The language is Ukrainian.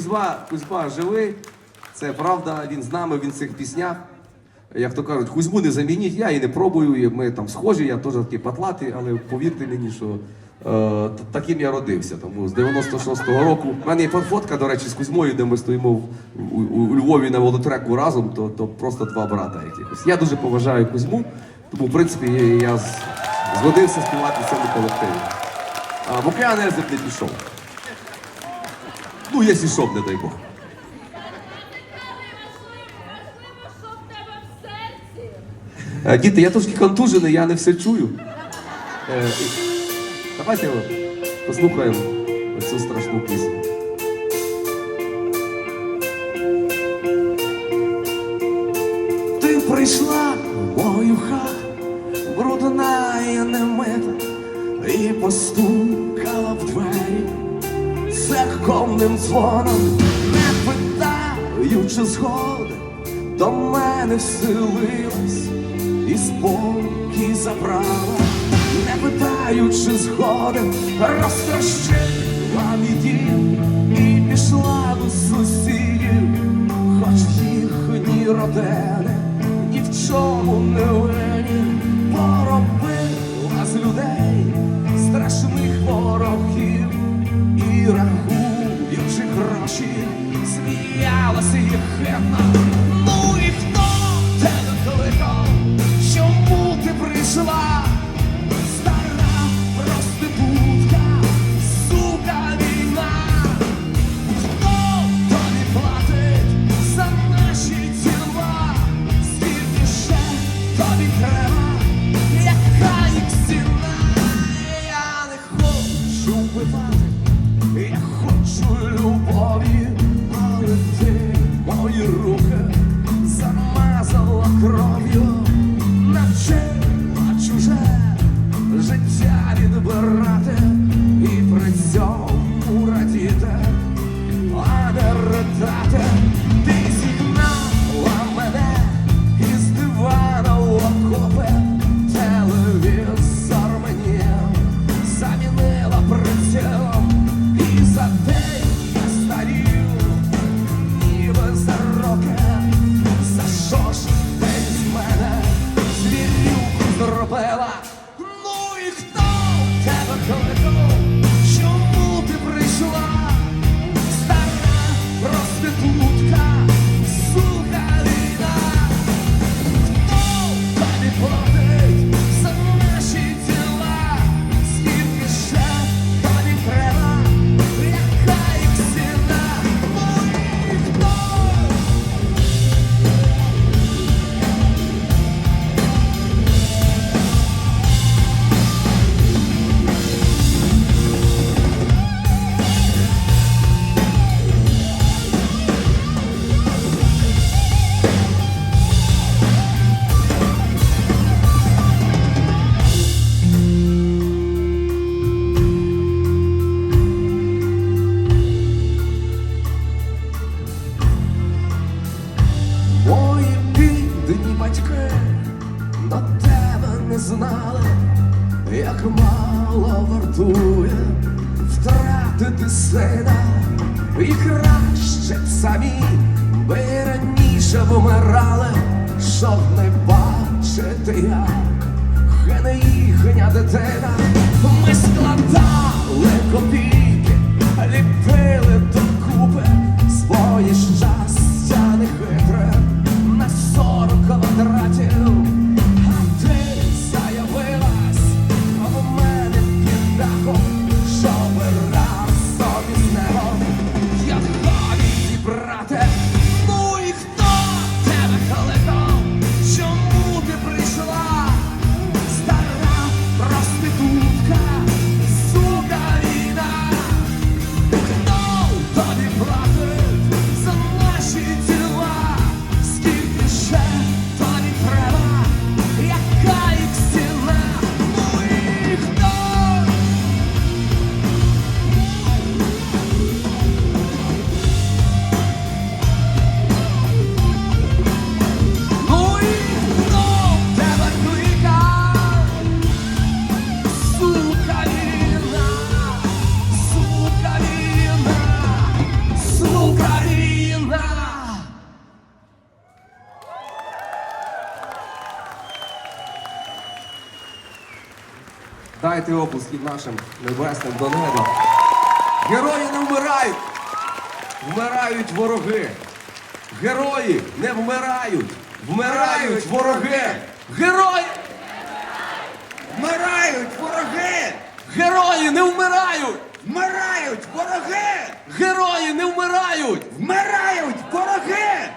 Кузьма, Кузьма живий, це правда, він з нами, він в цих піснях. Як то кажуть, Кузьму не замініть, я і не пробую, ми там схожі, я теж такий патлатий, але повірте мені, що е, таким я родився. Тому з 96-го року. У мене є фотка, до речі, з Кузьмою, де ми стоїмо в, у, у, Львові на волотреку разом, то, то просто два брата якихось. Я дуже поважаю Кузьму, тому, в принципі, я, я згодився співати в цьому колективі. А Буклян Езеп не пішов. Ну, якщо йшов, не дай Бог. Що? Е, Діти, я трошки контужений, я не все чую. Е, і- Давайте послухаємо цю страшну пісню. Ти прийшла в мою хату, брудна і немита, і постукала церковним дзвоном, не питаючи згоди, до мене вселилась і спокій забрала, не питаючи згоди, розтрощила як мало вартує втратити сина, і краще б самі би раніше вмирали, щоб не бачити як гине їхня дитина. Ми складали копійки, ліпили докупи Дайте оплески нашим небесним до неба. Герої не вмирають! Вмирають вороги! Герої не вмирають! Вмирають вороги! Герої! Вмирають вороги! Герої не вмирають! Вмирають вороги! Герої не вмирають! Вмирають вороги!